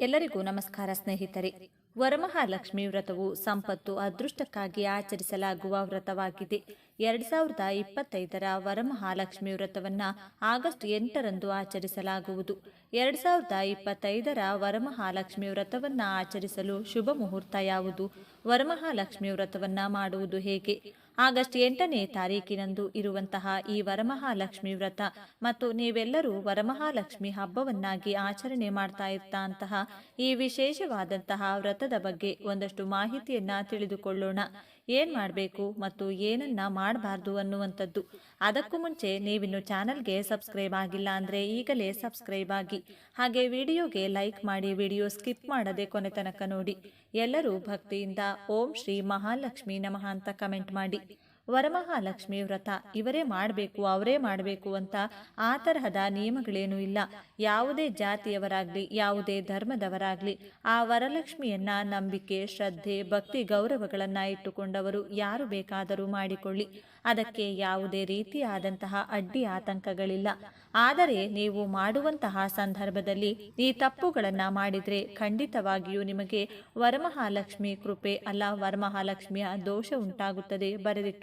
ಎಲ್ಲರಿಗೂ ನಮಸ್ಕಾರ ಸ್ನೇಹಿತರೆ. ವರಮಹಾಲಕ್ಷ್ಮಿ ವ್ರತವು ಸಂಪತ್ತು ಅದೃಷ್ಟಕ್ಕಾಗಿ ಆಚರಿಸಲಾಗುವ ವ್ರತವಾಗಿದೆ. ಎರಡ್ ಸಾವಿರದ ಇಪ್ಪತ್ತೈದರ ವರಮಹಾಲಕ್ಷ್ಮಿ ವ್ರತವನ್ನು ಆಗಸ್ಟ್ ಎಂಟರಂದು ಆಚರಿಸಲಾಗುವುದು. ಎರಡ್ ಸಾವಿರದ ಇಪ್ಪತ್ತೈದರ ವರಮಹಾಲಕ್ಷ್ಮಿ ವ್ರತವನ್ನು ಆಚರಿಸಲು ಶುಭ ಮುಹೂರ್ತ ಯಾವುದು? ವರಮಹಾಲಕ್ಷ್ಮಿ ವ್ರತವನ್ನು ಮಾಡುವುದು ಹೇಗೆ? ಆಗಸ್ಟ್ ಎಂಟನೇ ತಾರೀಕಿನಂದು ಇರುವಂತಹ ಈ ವರಮಹಾಲಕ್ಷ್ಮಿ ವ್ರತ ಮತ್ತು ನೀವೆಲ್ಲರೂ ವರಮಹಾಲಕ್ಷ್ಮಿ ಹಬ್ಬವನ್ನಾಗಿ ಆಚರಣೆ ಮಾಡ್ತಾ ಇರ್ತಾಂತಹ ಈ ವಿಶೇಷವಾದಂತಹ ವ್ರತದ ಬಗ್ಗೆ ಒಂದಷ್ಟು ಮಾಹಿತಿಯನ್ನ ತಿಳಿದುಕೊಳ್ಳೋಣ. ಏನ್ ಮಾಡಬೇಕು ಮತ್ತು ಏನನ್ನ ಮಾಡಬಾರ್ದು ಅನ್ನುವಂಥದ್ದು. ಅದಕ್ಕೂ ಮುಂಚೆ ನೀವಿನ್ನು ಚಾನಲ್ಗೆ ಸಬ್ಸ್ಕ್ರೈಬ್ ಆಗಿಲ್ಲ ಅಂದ್ರೆ ಈಗಲೇ ಸಬ್ಸ್ಕ್ರೈಬ್ ಆಗಿ. ಹಾಗೆ ವಿಡಿಯೋಗೆ ಲೈಕ್ ಮಾಡಿ ವಿಡಿಯೋ ಸ್ಕಿಪ್ ಮಾಡದೆ ಕೊನೆ ತನಕ ನೋಡಿ. ಎಲ್ಲರೂ ಭಕ್ತಿಯಿಂದ ಓಂ ಶ್ರೀ ಮಹಾಲಕ್ಷ್ಮಿ ನಮಃ ಅಂತ ಕಮೆಂಟ್ ಮಾಡಿ. ವರಮಹಾಲಕ್ಷ್ಮಿ ವ್ರತ. ಇವರೇ ಮಾಡಬೇಕು, ಅವರೇ ಮಾಡಬೇಕು ಅಂತ ಆ ತರಹದ ನಿಯಮಗಳೇನೂ ಇಲ್ಲ. ಯಾವುದೇ ಜಾತಿಯವರಾಗ್ಲಿ, ಯಾವುದೇ ಧರ್ಮದವರಾಗ್ಲಿ, ಆ ವರಲಕ್ಷ್ಮಿಯನ್ನ ನಂಬಿಕೆ, ಶ್ರದ್ಧೆ, ಭಕ್ತಿ, ಗೌರವಗಳನ್ನ ಇಟ್ಟುಕೊಂಡವರು ಯಾರು ಬೇಕಾದರೂ ಮಾಡಿಕೊಳ್ಳಿ. ಅದಕ್ಕೆ ಯಾವುದೇ ರೀತಿಯಾದಂತಹ ಅಡ್ಡಿ ಆತಂಕಗಳಿಲ್ಲ. ಆದರೆ ನೀವು ಮಾಡುವಂತಹ ಸಂದರ್ಭದಲ್ಲಿ ಈ ತಪ್ಪುಗಳನ್ನ ಮಾಡಿದ್ರೆ ಖಂಡಿತವಾಗಿಯೂ ನಿಮಗೆ ವರಮಹಾಲಕ್ಷ್ಮಿ ಕೃಪೆ ಅಲ್ಲ, ವರಮಹಾಲಕ್ಷ್ಮಿಯ ದೋಷ ಉಂಟಾಗುತ್ತದೆ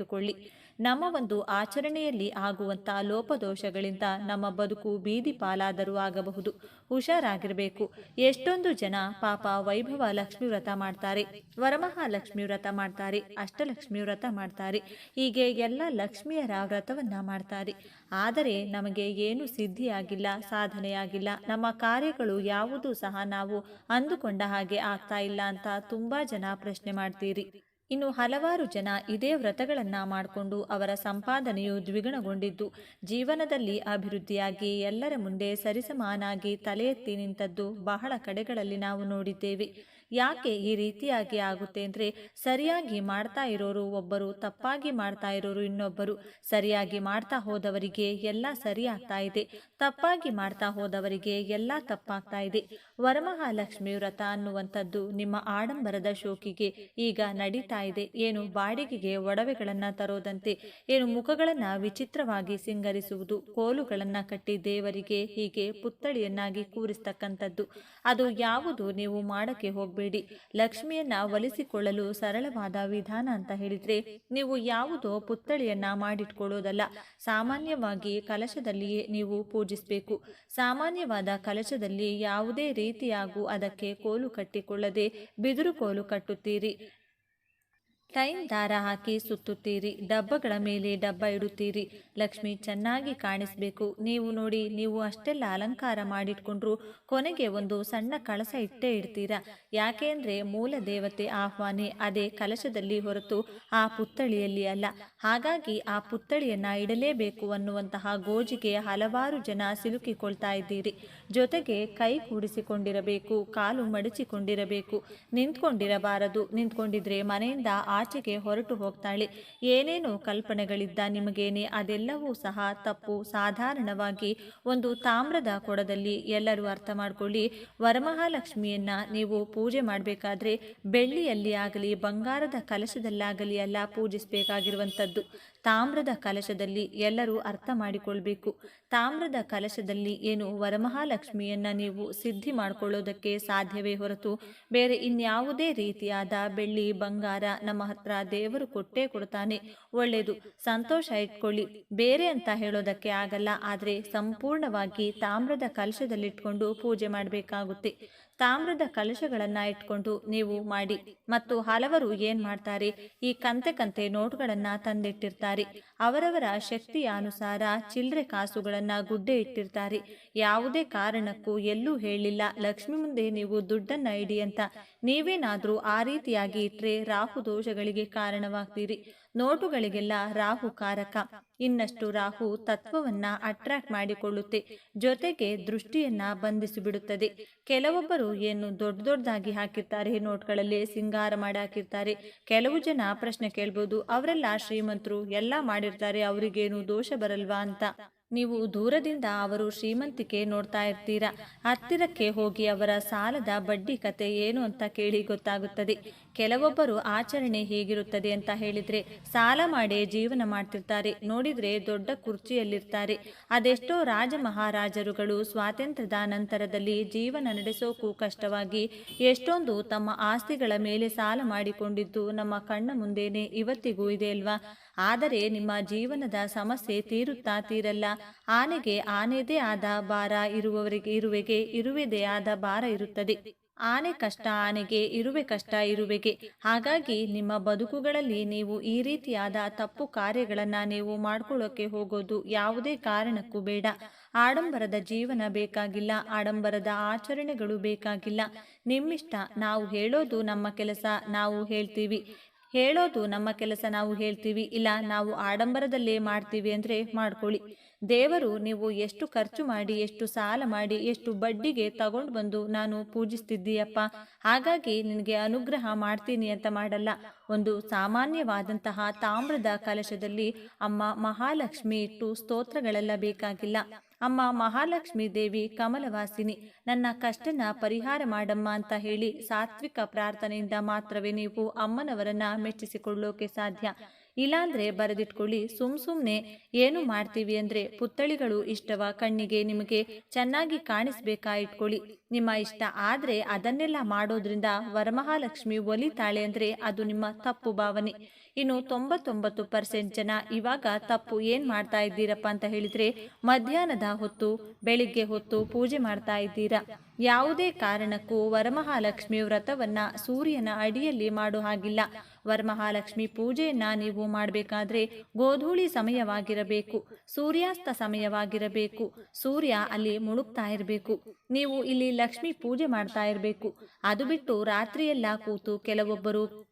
ಬರೆದಿಟ್ಟುಕೊಳ್ಳಿ ನಮ್ಮ ಒಂದು ಆಚರಣೆಯಲ್ಲಿ ಆಗುವಂಥ ಲೋಪದೋಷಗಳಿಂದ ನಮ್ಮ ಬದುಕು ಬೀದಿ ಪಾಲಾದರೂ ಆಗಬಹುದು. ಹುಷಾರಾಗಿರಬೇಕು. ಎಷ್ಟೊಂದು ಜನ ಪಾಪ ವೈಭವ ಲಕ್ಷ್ಮಿ ವ್ರತ ಮಾಡ್ತಾರೆ. ವರಮಹಾಲಕ್ಷ್ಮಿ ವ್ರತ ಮಾಡ್ತಾರೆ. ಅಷ್ಟಲಕ್ಷ್ಮಿ ವ್ರತ ಮಾಡ್ತಾರೆ. ಹೀಗೆ ಎಲ್ಲ ಲಕ್ಷ್ಮಿಯರ ವ್ರತವನ್ನ ಮಾಡ್ತಾರೆ. ಆದರೆ ನಮಗೆ ಏನು ಸಿದ್ಧಿಯಾಗಿಲ್ಲ, ಸಾಧನೆಯಾಗಿಲ್ಲ. ನಮ್ಮ ಕಾರ್ಯಗಳು ಯಾವುದೂ ಸಹ ನಾವು ಅಂದುಕೊಂಡ ಹಾಗೆ ಆಗ್ತಾ ಇಲ್ಲ ಅಂತ ತುಂಬಾ ಜನ ಪ್ರಶ್ನೆ ಮಾಡ್ತೀರಿ. ಇನ್ನು ಹಲವಾರು ಜನ ಇದೇ ವ್ರತಗಳನ್ನ ಮಾಡಿಕೊಂಡು ಅವರ ಸಂಪಾದನೆಯು ದ್ವಿಗುಣಗೊಂಡಿದ್ದು, ಜೀವನದಲ್ಲಿ ಅಭಿವೃದ್ಧಿಯಾಗಿ ಎಲ್ಲರ ಮುಂದೆ ಸರಿಸಮಾನಾಗಿ ತಲೆ ಎತ್ತಿ ನಿಂತದ್ದು ಬಹಳ ಕಡೆಗಳಲ್ಲಿ ನಾವು ನೋಡಿದ್ದೇವೆ. ಯಾಕೆ ಈ ರೀತಿಯಾಗಿ ಆಗುತ್ತೆ ಅಂದರೆ ಸರಿಯಾಗಿ ಮಾಡ್ತಾ ಇರೋರು ಒಬ್ಬರು, ತಪ್ಪಾಗಿ ಮಾಡ್ತಾ ಇರೋರು ಇನ್ನೊಬ್ಬರು. ಸರಿಯಾಗಿ ಮಾಡ್ತಾ ಹೋದವರಿಗೆ ಎಲ್ಲ ಸರಿಯಾಗ್ತಾ ಇದೆ. ತಪ್ಪಾಗಿ ಮಾಡ್ತಾ ಹೋದವರಿಗೆ ಎಲ್ಲ ತಪ್ಪಾಗ್ತಾ ಇದೆ. ವರಮಹಾಲಕ್ಷ್ಮಿ ವ್ರತ ಅನ್ನುವಂಥದ್ದು ನಿಮ್ಮ ಆಡಂಬರದ ಶೋಕಿಗೆ ಈಗ ನಡೀತಾ ಇದೆ. ಏನು ಬಾಡಿಗೆಗೆ ಒಡವೆಗಳನ್ನು ತರೋದಂತೆ, ಏನು ಮುಖಗಳನ್ನು ವಿಚಿತ್ರವಾಗಿ ಸಿಂಗರಿಸುವುದು, ಕೋಲುಗಳನ್ನು ಕಟ್ಟಿ ದೇವರಿಗೆ ಹೀಗೆ ಪುತ್ಥಳಿಯನ್ನಾಗಿ ಕೂರಿಸ್ತಕ್ಕಂಥದ್ದು. ಅದು ಯಾವುದು ನೀವು ಮಾಡಕ್ಕೆ ಹೋಗಬೇಡಿ ಲಕ್ಷ್ಮಿಯನ್ನ ಒಲಿಸಿಕೊಳ್ಳಲು ಸರಳವಾದ ವಿಧಾನ ಅಂತ ಹೇಳಿದ್ರೆ, ನೀವು ಯಾವುದೋ ಪುತ್ಥಳಿಯನ್ನ ಮಾಡಿಟ್ಕೊಳ್ಳೋದಲ್ಲ. ಸಾಮಾನ್ಯವಾಗಿ ಕಲಶದಲ್ಲಿಯೇ ನೀವು ಪೂಜಿಸಬೇಕು. ಸಾಮಾನ್ಯವಾದ ಕಲಶದಲ್ಲಿ ಯಾವುದೇ ರೀತಿಯಾಗೂ ಅದಕ್ಕೆ ಕೋಲು ಕಟ್ಟಿಕೊಳ್ಳದೆ ಬಿದಿರು ಕೋಲು ಕಟ್ಟುತ್ತೀರಿ. ಟೈಮ್ ದಾರ ಹಾಕಿ ಸುತ್ತುತ್ತೀರಿ, ಡಬ್ಬಗಳ ಮೇಲೆ ಡಬ್ಬ ಇಡುತ್ತೀರಿ. ಲಕ್ಷ್ಮಿ ಚೆನ್ನಾಗಿ ಕಾಣಿಸಬೇಕು. ನೀವು ನೋಡಿ, ನೀವು ಅಷ್ಟೆಲ್ಲ ಅಲಂಕಾರ ಮಾಡಿಟ್ಕೊಂಡ್ರು ಕೊನೆಗೆ ಒಂದು ಸಣ್ಣ ಕಳಸ ಇಟ್ಟೇ ಇಡ್ತೀರಾ? ಯಾಕೆಂದ್ರೆ ಮೂಲ ದೇವತೆ ಆಹ್ವಾನೆ, ಅದೇ ಕಲಶದಲ್ಲಿ ಹೊರತು ಆ ಪುತ್ಥಳಿಯಲ್ಲಿ ಅಲ್ಲ. ಹಾಗಾಗಿ ಆ ಪುತ್ತಳಿಯನ್ನ ಇಡಲೇಬೇಕು ಅನ್ನುವಂತಹ ಗೋಜಿಗೆ ಹಲವಾರು ಜನ ಸಿಲುಕಿಕೊಳ್ತಾ ಇದ್ದೀರಿ. ಜೊತೆಗೆ ಕೈ ಕೂಡಿಸಿಕೊಂಡಿರಬೇಕು, ಕಾಲು ಮಡಚಿಕೊಂಡಿರಬೇಕು. ನಿಂತ್ಕೊಂಡಿರಬಾರದು. ನಿಂತ್ಕೊಂಡಿದ್ರೆ ಮನೆಯಿಂದ ಆಚೆಗೆ ಹೊರಟು ಹೋಗ್ತಾಳೆ. ಏನೇನು ಕಲ್ಪನೆಗಳಿದ್ದ ನಿಮಗೇನೆ ಅದೆಲ್ಲವೂ ಸಹ ತಪ್ಪು, ಸಾಧಾರಣವಾಗಿ ಒಂದು ತಾಮ್ರದ ಕೊಡದಲ್ಲಿ ಎಲ್ಲರೂ ಅರ್ಥ ಮಾಡ್ಕೊಳ್ಳಿ. ವರಮಹಾಲಕ್ಷ್ಮಿಯನ್ನ ನೀವು ಪೂಜೆ ಮಾಡಬೇಕಾದ್ರೆ ಬೆಳ್ಳಿಯಲ್ಲಿ ಆಗಲಿ, ಬಂಗಾರದ ಕಲಶದಲ್ಲಾಗಲಿ ಎಲ್ಲ ಪೂಜಿಸಬೇಕಾಗಿರುವಂಥದ್ದು. ತಾಮ್ರದ ಕಲಶದಲ್ಲಿ ಎಲ್ಲರೂ ಅರ್ಥ ಮಾಡಿಕೊಳ್ಬೇಕು. ತಾಮ್ರದ ಕಲಶದಲ್ಲಿ ಏನು ವರಮಹಾಲಕ್ಷ್ಮಿಯನ್ನ ನೀವು ಸಿದ್ಧಿ ಮಾಡಿಕೊಳ್ಳೋದಕ್ಕೆ ಸಾಧ್ಯವೇ ಹೊರತು ಬೇರೆ ಇನ್ಯಾವುದೇ ರೀತಿಯಾದ ಬೆಳ್ಳಿ, ಬಂಗಾರ ನಮ್ಮ ಹತ್ರ ದೇವರು ಕೊಟ್ಟೇ ಕೊಡ್ತಾನೆ. ಒಳ್ಳೆಯದು ಸಂತೋಷ ಇಟ್ಕೊಳ್ಳಿ. ಬೇರೆ ಅಂತ ಹೇಳೋದಕ್ಕೆ ಆಗಲ್ಲ. ಆದರೆ ಸಂಪೂರ್ಣವಾಗಿ ತಾಮ್ರದ ಕಲಶದಲ್ಲಿಟ್ಕೊಂಡು ಪೂಜೆ ಮಾಡಬೇಕಾಗುತ್ತೆ. ತಾಮ್ರದ ಕಲಶಗಳನ್ನ ಇಟ್ಕೊಂಡು ನೀವು ಮಾಡಿ. ಮತ್ತು ಹಲವರು ಏನ್ ಮಾಡ್ತಾರೆ? ಈ ಕಂತೆ ಕಂತೆ ನೋಟುಗಳನ್ನ ತಂದಿಟ್ಟಿರ್ತಾರೆ. ಅವರವರ ಶಕ್ತಿಯ ಅನುಸಾರ ಚಿಲ್ಲರೆ ಕಾಸುಗಳನ್ನ ಗುಡ್ಡೆ ಇಟ್ಟಿರ್ತಾರೆ. ಯಾವುದೇ ಕಾರಣಕ್ಕೂ ಎಲ್ಲೂ ಹೇಳಿಲ್ಲ, ಲಕ್ಷ್ಮಿ ಮುಂದೆ ನೀವು ದುಡ್ಡನ್ನ ಇಡಿ ಅಂತ. ನೀವೇನಾದರೂ ಆ ರೀತಿಯಾಗಿ ಇಟ್ರೆ ರಾಹು ದೋಷಗಳಿಗೆ ಕಾರಣವಾಗ್ತೀರಿ. ನೋಟುಗಳಿಗೆಲ್ಲ ರಾಹು ಕಾರಕ. ಇನ್ನಷ್ಟು ರಾಹು ತತ್ವವನ್ನ ಅಟ್ರಾಕ್ಟ್ ಮಾಡಿಕೊಳ್ಳುತ್ತೆ. ಜೊತೆಗೆ ದೃಷ್ಟಿಯನ್ನ ಬಂಧಿಸಿಬಿಡುತ್ತದೆ. ಕೆಲವೊಬ್ಬರು ಏನು ದೊಡ್ಡ ದೊಡ್ಡದಾಗಿ ಹಾಕಿರ್ತಾರೆ, ನೋಟ್ಗಳಲ್ಲಿ ಸಿಂಗಾರ ಮಾಡಿ ಹಾಕಿರ್ತಾರೆ. ಕೆಲವು ಜನ ಪ್ರಶ್ನೆ ಕೇಳ್ಬೋದು, ಅವರೆಲ್ಲ ಶ್ರೀಮಂತರು, ಎಲ್ಲ ಮಾಡಿರ್ತಾರೆ, ಅವರಿಗೇನು ದೋಷ ಬರಲ್ವಾ ಅಂತ. ನೀವು ದೂರದಿಂದ ಅವರು ಶ್ರೀಮಂತಿಕೆ ನೋಡ್ತಾ ಇರ್ತೀರಾ? ಹತ್ತಿರಕ್ಕೆ ಹೋಗಿ ಅವರ ಸಾಲದ ಬಡ್ಡಿ ಕತೆ ಏನು ಅಂತ ಕೇಳಿ ಗೊತ್ತಾಗುತ್ತದೆ. ಕೆಲವೊಬ್ಬರು ಆಚರಣೆ ಹೇಗಿರುತ್ತದೆ ಅಂತ ಹೇಳಿದ್ರೆ ಸಾಲ ಮಾಡಿ ಜೀವನ ಮಾಡ್ತಿರ್ತಾರೆ. ನೋಡಿದ್ರೆ ದೊಡ್ಡ ಕುರ್ಚಿಯಲ್ಲಿರ್ತಾರೆ. ಅದೆಷ್ಟೋ ರಾಜ ಮಹಾರಾಜರುಗಳು ಸ್ವಾತಂತ್ರ್ಯದ ನಂತರದಲ್ಲಿ ಜೀವನ ನಡೆಸೋಕು ಕಷ್ಟವಾಗಿ ಎಷ್ಟೊಂದು ತಮ್ಮ ಆಸ್ತಿಗಳ ಮೇಲೆ ಸಾಲ ಮಾಡಿಕೊಂಡಿದ್ದು ನಮ್ಮ ಕಣ್ಣ ಮುಂದೇನೆ ಇವತ್ತಿಗೂ ಇದೆ ಅಲ್ವಾ? ಆದರೆ ನಿಮ್ಮ ಜೀವನದ ಸಮಸ್ಯೆ ತೀರುತ್ತಾ ತೀರಲ್ಲ. ಆನೆಗೆ ಆನೆದೇ ಆದ ಭಾರ ಇರುವವರಿಗೆ ಇರುವೆಗೆ, ಇರುವೆದೇ ಆದ ಭಾರ ಇರುತ್ತದೆ. ಆನೆ ಕಷ್ಟ ಆನೆಗೆ, ಇರುವೆ ಕಷ್ಟ ಇರುವೆಗೆ. ಹಾಗಾಗಿ ನಿಮ್ಮ ಬದುಕುಗಳಲ್ಲಿ ನೀವು ಈ ರೀತಿಯಾದ ತಪ್ಪು ಕಾರ್ಯಗಳನ್ನು ನೀವು ಮಾಡ್ಕೊಳ್ಳೋಕೆ ಹೋಗೋದು ಯಾವುದೇ ಕಾರಣಕ್ಕೂ ಬೇಡ. ಆಡಂಬರದ ಜೀವನ ಬೇಕಾಗಿಲ್ಲ, ಆಡಂಬರದ ಆಚರಣೆಗಳು ಬೇಕಾಗಿಲ್ಲ. ನಿಮ್ಮಿಷ್ಟ ನಾವು ಹೇಳೋದು ನಮ್ಮ ಕೆಲಸ ನಾವು ಹೇಳ್ತೀವಿ. ಹೇಳೋದು ನಮ್ಮ ಕೆಲಸ ನಾವು ಹೇಳ್ತೀವಿ. ಇಲ್ಲ, ನಾವು ಆಡಂಬರದಲ್ಲೇ ಮಾಡ್ತೀವಿ ಅಂದರೆ ಮಾಡ್ಕೊಳ್ಳಿ. ದೇವರು, ನೀವು ಎಷ್ಟು ಖರ್ಚು ಮಾಡಿ, ಎಷ್ಟು ಸಾಲ ಮಾಡಿ, ಎಷ್ಟು ಬಡ್ಡಿಗೆ ತಗೊಂಡು ಬಂದು ನಾನು ಪೂಜಿಸ್ತಿದ್ದೀಯಪ್ಪ. ಹಾಗಾಗಿ ನಿನಗೆ ಅನುಗ್ರಹ ಮಾಡ್ತೀನಿ ಅಂತ ಮಾಡಲ್ಲ. ಒಂದು ಸಾಮಾನ್ಯವಾದಂತಹ ತಾಮ್ರದ ಕಲಶದಲ್ಲಿ ಅಮ್ಮ ಮಹಾಲಕ್ಷ್ಮಿ ಇಟ್ಟು ಸ್ತೋತ್ರಗಳೆಲ್ಲ ಬೇಕಾಗಿಲ್ಲ. ಅಮ್ಮ ಮಹಾಲಕ್ಷ್ಮಿ ದೇವಿ ಕಮಲವಾಸಿನಿ, ನನ್ನ ಕಷ್ಟನ ಪರಿಹಾರ ಮಾಡಮ್ಮ ಅಂತ ಹೇಳಿ ಸಾತ್ವಿಕ ಪ್ರಾರ್ಥನೆಯಿಂದ ಮಾತ್ರವೇ ನೀವು ಅಮ್ಮನವರನ್ನ ಮೆಚ್ಚಿಸಿಕೊಳ್ಳೋಕೆ ಸಾಧ್ಯ. ಇಲ್ಲಾಂದ್ರೆ ಬರೆದಿಟ್ಕೊಳ್ಳಿ, ಸುಮ್ ಸುಮ್ಮನೆ ಏನು ಮಾಡ್ತೀವಿ ಅಂದ್ರೆ ಪುತ್ಥಳಿಗಳು ಇಷ್ಟವ ಕಣ್ಣಿಗೆ ನಿಮಗೆ ಚೆನ್ನಾಗಿ ಕಾಣಿಸ್ಬೇಕಾ ಇಟ್ಕೊಳ್ಳಿ. ನಿಮ್ಮ ಇಷ್ಟ ಆದ್ರೆ ಅದನ್ನೆಲ್ಲ ಮಾಡೋದ್ರಿಂದ ವರಮಹಾಲಕ್ಷ್ಮಿ ಒಲಿತಾಳೆ ಅಂದ್ರೆ ಅದು ನಿಮ್ಮ ತಪ್ಪು ಭಾವನೆ. ಇನ್ನು ತೊಂಬತ್ತೊಂಬತ್ತು ಪರ್ಸೆಂಟ್ ಜನ ಇವಾಗ ತಪ್ಪು ಏನ್ ಮಾಡ್ತಾ ಇದ್ದೀರಪ್ಪ ಅಂತ ಹೇಳಿದ್ರೆ ಮಧ್ಯಾಹ್ನದ ಹೊತ್ತು, ಬೆಳಿಗ್ಗೆ ಹೊತ್ತು ಪೂಜೆ ಮಾಡ್ತಾ ಇದ್ದೀರಾ. ಯಾವುದೇ ಕಾರಣಕ್ಕೂ ವರಮಹಾಲಕ್ಷ್ಮಿ ವ್ರತವನ್ನ ಸೂರ್ಯನ ಅಡಿಯಲ್ಲಿ ಮಾಡೋ ಹಾಗಿಲ್ಲ. ವರಮಹಾಲಕ್ಷ್ಮಿ ಪೂಜೆಯನ್ನ ನೀವು ಮಾಡಬೇಕಾದ್ರೆ ಗೋಧೂಳಿ ಸಮಯವಾಗಿರಬೇಕು, ಸೂರ್ಯಾಸ್ತ ಸಮಯವಾಗಿರಬೇಕು, ಸೂರ್ಯ ಅಲ್ಲಿ ಮುಳುಗ್ತಾ ಇರಬೇಕು. ನೀವು ಇಲ್ಲಿ ಲಕ್ಷ್ಮಿ ಪೂಜೆ ಮಾಡ್ತಾ ಇರಬೇಕು. ಅದು ಬಿಟ್ಟು ರಾತ್ರಿಯೆಲ್ಲ ಕೂತು ಕೆಲವೊಬ್ಬರು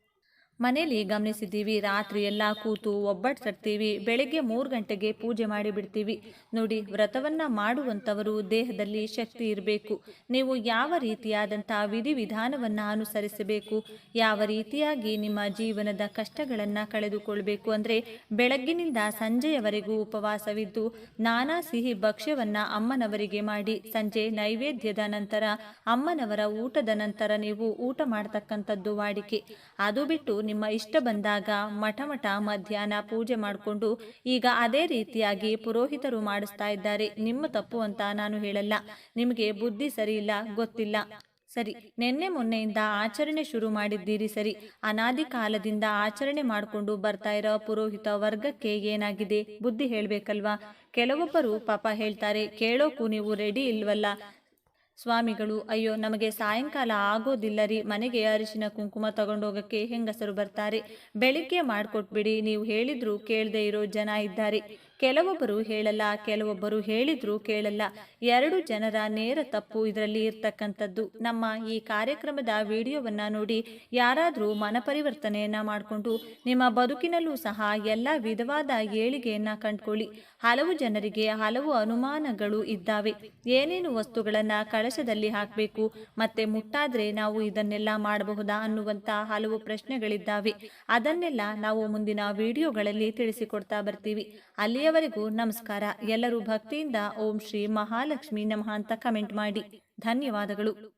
ಮನೇಲಿ ಗಮನಿಸಿದ್ದೀವಿ, ರಾತ್ರಿ ಎಲ್ಲ ಕೂತು ಒಬ್ಬಟ್ಟು ತರ್ತೀವಿ ಬೆಳಗ್ಗೆ ಮೂರು ಗಂಟೆಗೆ ಪೂಜೆ ಮಾಡಿ ಬಿಡ್ತೀವಿ ನೋಡಿ, ವ್ರತವನ್ನು ಮಾಡುವಂಥವರು ದೇಹದಲ್ಲಿ ಶಕ್ತಿ ಇರಬೇಕು. ನೀವು ಯಾವ ರೀತಿಯಾದಂಥ ವಿಧಿವಿಧಾನವನ್ನು ಅನುಸರಿಸಬೇಕು? ಯಾವ ರೀತಿಯಾಗಿ ನಿಮ್ಮ ಜೀವನದ ಕಷ್ಟಗಳನ್ನು ಕಳೆದುಕೊಳ್ಬೇಕು ಅಂದರೆ ಬೆಳಗ್ಗಿನಿಂದ ಸಂಜೆಯವರೆಗೂ ಉಪವಾಸವಿದ್ದು ನಾನಾ ಸಿಹಿ ಭಕ್ಷ್ಯವನ್ನು ಅಮ್ಮನವರಿಗೆ ಮಾಡಿ, ಸಂಜೆ ನೈವೇದ್ಯದ ನಂತರ ಅಮ್ಮನವರ ಊಟದ ನಂತರ ನೀವು ಊಟ ಮಾಡತಕ್ಕಂಥದ್ದು ವಾಡಿಕೆ. ಅದು ಬಿಟ್ಟು ನಿಮ್ಮ ಇಷ್ಟ ಬಂದಾಗ ಮಠ ಮಠ ಮಧ್ಯಾಹ್ನ ಪೂಜೆ ಮಾಡಿಕೊಂಡು ಈಗ ಅದೇ ರೀತಿಯಾಗಿ ಪುರೋಹಿತರು ಮಾಡಿಸ್ತಾ ಇದ್ದಾರೆ. ನಿಮ್ಮ ತಪ್ಪು ಅಂತ ನಾನು ಹೇಳಲ್ಲ. ನಿಮಗೆ ಬುದ್ಧಿ ಸರಿ ಇಲ್ಲ, ಗೊತ್ತಿಲ್ಲ. ಸರಿ, ನಿನ್ನೆ ಮೊನ್ನೆಯಿಂದ ಆಚರಣೆ ಶುರು ಮಾಡಿದ್ದೀರಿ ಸರಿ. ಅನಾದಿ ಕಾಲದಿಂದ ಆಚರಣೆ ಮಾಡಿಕೊಂಡು ಬರ್ತಾ ಇರೋ ಪುರೋಹಿತ ವರ್ಗಕ್ಕೆ ಏನಾಗಿದೆ? ಬುದ್ಧಿ ಹೇಳಬೇಕಲ್ವಾ? ಕೆಲವೊಬ್ಬರು ಪಾಪ ಹೇಳ್ತಾರೆ, ಕೇಳೋಕು ನೀವು ರೆಡಿ ಇಲ್ವಲ್ಲ. ಸ್ವಾಮಿಗಳು, ಅಯ್ಯೋ, ನಮಗೆ ಸಾಯಂಕಾಲ ಆಗೋದಿಲ್ಲ ರೀ ಮನೆಗೆ ಅರಿಶಿನ ಕುಂಕುಮ ತಗೊಂಡೋಗಕ್ಕೆ ಹೆಂಗಸರು ಬರ್ತಾರೆ? ಬೆಳಿಗ್ಗೆ ಮಾಡಿಕೊಟ್ಬಿಡಿ, ನೀವು ಹೇಳಿದ್ರು ಕೇಳದೆ ಇರೋ ಜನ ಇದ್ದಾರೆ. ಕೆಲವೊಬ್ಬರು ಹೇಳಲ್ಲ, ಕೆಲವೊಬ್ಬರು ಹೇಳಿದ್ರು ಕೇಳಲ್ಲ. ಎರಡು ಜನರ ನೇರ ತಪ್ಪು ಇದರಲ್ಲಿ ಇರ್ತಕ್ಕಂಥದ್ದು. ನಮ್ಮ ಈ ಕಾರ್ಯಕ್ರಮದ ವಿಡಿಯೋವನ್ನ ನೋಡಿ ಯಾರಾದರೂ ಮನಪರಿವರ್ತನೆಯನ್ನು ಮಾಡಿಕೊಂಡು ನಿಮ್ಮ ಬದುಕಿನಲ್ಲೂ ಸಹ ಎಲ್ಲ ವಿಧವಾದ ಏಳಿಗೆಯನ್ನು ಕಂಡ್ಕೊಳ್ಳಿ. ಹಲವು ಜನರಿಗೆ ಹಲವು ಅನುಮಾನಗಳು ಇದ್ದಾವೆ. ಏನೇನು ವಸ್ತುಗಳನ್ನ ಕಳಶದಲ್ಲಿ ಹಾಕಬೇಕು, ಮತ್ತೆ ಮುಟ್ಟಾದ್ರೆ ನಾವು ಇದನ್ನೆಲ್ಲ ಮಾಡಬಹುದಾ ಅನ್ನುವಂತ ಹಲವು ಪ್ರಶ್ನೆಗಳಿದ್ದಾವೆ. ಅದನ್ನೆಲ್ಲ ನಾವು ಮುಂದಿನ ವಿಡಿಯೋಗಳಲ್ಲಿ ತಿಳಿಸಿಕೊಡ್ತಾ ಬರ್ತೀವಿ. ಅಲ್ಲಿಯವರೆಗೂ ನಮಸ್ಕಾರ. ಎಲ್ಲರೂ ಭಕ್ತಿಯಿಂದ ಓಂ ಶ್ರೀ ಮಹಾಲಕ್ಷ್ಮಿ ನಮಃ ಅಂತ ಕಮೆಂಟ್ ಮಾಡಿ. ಧನ್ಯವಾದಗಳು.